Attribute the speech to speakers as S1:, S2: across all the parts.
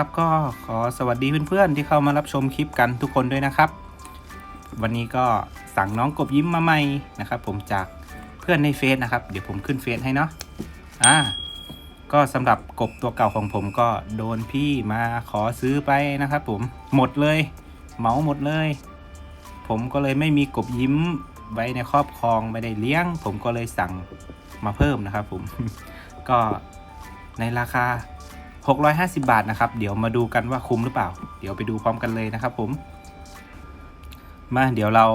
S1: ครับก็ขอสวัสดีเพื่อนๆที่เข้ามารับชมคลิปกันทุกคนด้วยนะครับ วันนี้ก็สั่งน้องกบยิ้มมาใหม่นะครับ ผมจากเพื่อนในเฟซนะครับ เดี๋ยวผมขึ้นเฟซให้เนาะอ่าก็สำหรับกบตัวเก่าของผมก็โดนพี่มาขอซื้อไปนะครับ ผมหมดเลยเหมาหมดเลย ผมก็เลยไม่มีกบยิ้มไว้ในครอบครองไม่ได้เลี้ยง ผมก็เลยสั่งมาเพิ่มนะครับ ผมก็ในราคา 650 บาทนะครับ เดี๋ยวมาดูกันว่าคุ้มหรือเปล่า เดี๋ยวไปดูพร้อมกันเลยนะครับ ผม มาเดี๋ยวเรา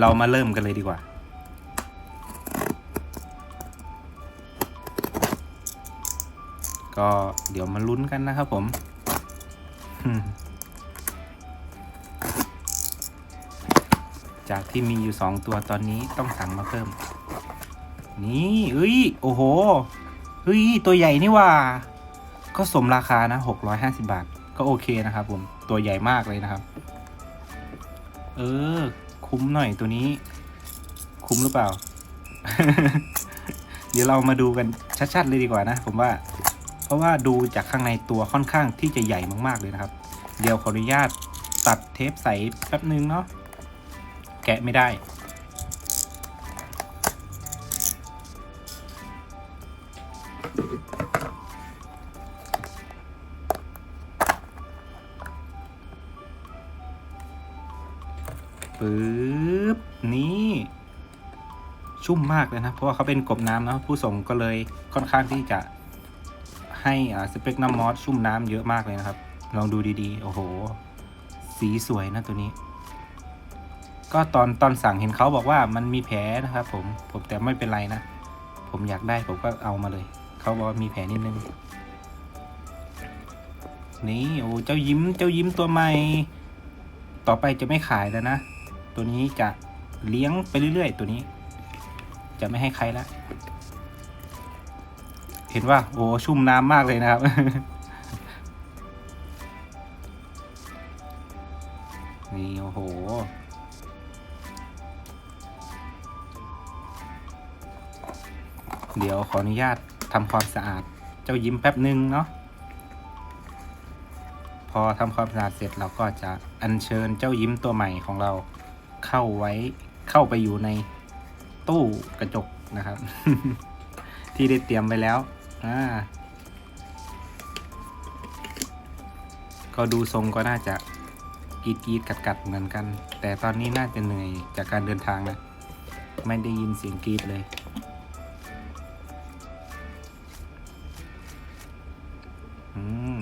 S1: เรามาเริ่มกันเลยดีกว่า ก็เดี๋ยวมาลุ้นกันนะครับ ผมจากที่มีอยู่ 2 ตัวตอนนี้ต้องสั่งมาเพิ่ม นี่เอ้ย โอ้โหเฮ้ย ตัวใหญ่นี่ว่า ก็สมราคานะ 650 บาท ก็โอเคนะครับผม ตัวใหญ่มากเลยนะครับ เออ คุ้มหน่อยตัวนี้ คุ้มหรือเปล่า เดี๋ยวเรามาดูกันชัดๆเลยดีกว่านะ ผมว่า เพราะว่าดูจากข้างในตัวค่อนข้างที่จะใหญ่มากๆเลยนะครับ เดี๋ยวขออนุญาตตัดเทปใสแป๊บนึงเนาะ แกะไม่ได้ ปึ๊บ นี่ ชุ่มมากเลยนะ เพราะว่าเขาเป็นกบน้ำเนะผู้ส่งก็เลยค่อนข้างที่จะให้อ่าสเปกน้ำมอสชุ่มน้ำเยอะมากเลยนะครับ ลองดูดีๆ โอ้โห สีสวยนะตัวนี้ ก็ตอนตอนสั่งเห็นเขาบอกว่ามันมีแผลนะครับผม ผมแต่ไม่เป็นไรนะ ผมอยากได้ผมก็เอามาเลย เขาบอกว่ามีแผลนิดนึง นี่ โอ้ เจ้ายิ้ม เจ้ายิ้มตัวใหม่ ต่อไปจะไม่ขายแล้วนะ ตัวนี้จะเลี้ยงไปเรื่อยๆ ตัวนี้ จะไม่ให้ใครละเห็นว่าโอ้ชุ่มน้ำมากเลยนะครับ นี่โอ้โห เดี๋ยวขออนุญาตทำความสะอาด เจ้ายิ้มแป๊บหนึ่งเนาะพอทำความสะอาดเสร็จเราก็จะอัญเชิญเจ้ายิ้มตัวใหม่ของเรา เข้าไว้เข้าไปอยู่ในตู้กระจกนะครับ ที่ได้เตรียมไว้แล้วอ่าก็ดูทรงก็น่าจะกรีดกรีดกัดกัดเหมือนกัน แต่ตอนนี้น่าจะเหนื่อยจากการเดินทางนะ ไม่ได้ยินเสียงกรีดเลย อืม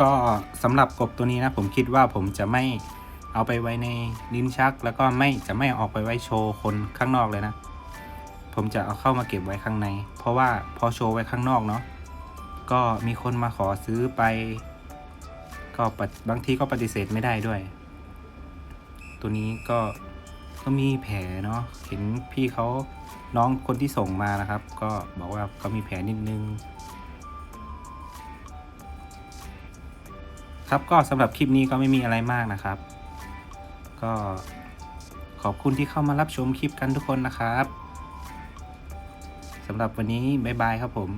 S1: ก็สำหรับกบตัวนี้นะผมคิดว่าผมจะไม่เอาไปไว้ในลิ้นชัก แล้วก็ไม่จะไม่ออกไปไว้โชว์คนข้างนอกเลยนะ ผมจะเอาเข้ามาเก็บไว้ข้างใน เพราะว่าพอโชว์ไว้ข้างนอกเนาะก็มีคนมาขอซื้อไป ก็ปบางทีก็ปฏิเสธไม่ได้ด้วย ตัวนี้ก็ก็มีแผลเนาะเห็นพี่เขาน้องคนที่ส่งมานะครับ ก็บอกว่าเขามีแผลนิดนึง ครับก็สำหรับคลิปนี้ก็ไม่มีอะไรมากนะครับ ก็ขอบคุณที่เข้ามารับชมคลิปกันทุกคนนะครับสำหรับวันนี้บ๊ายบายครับผม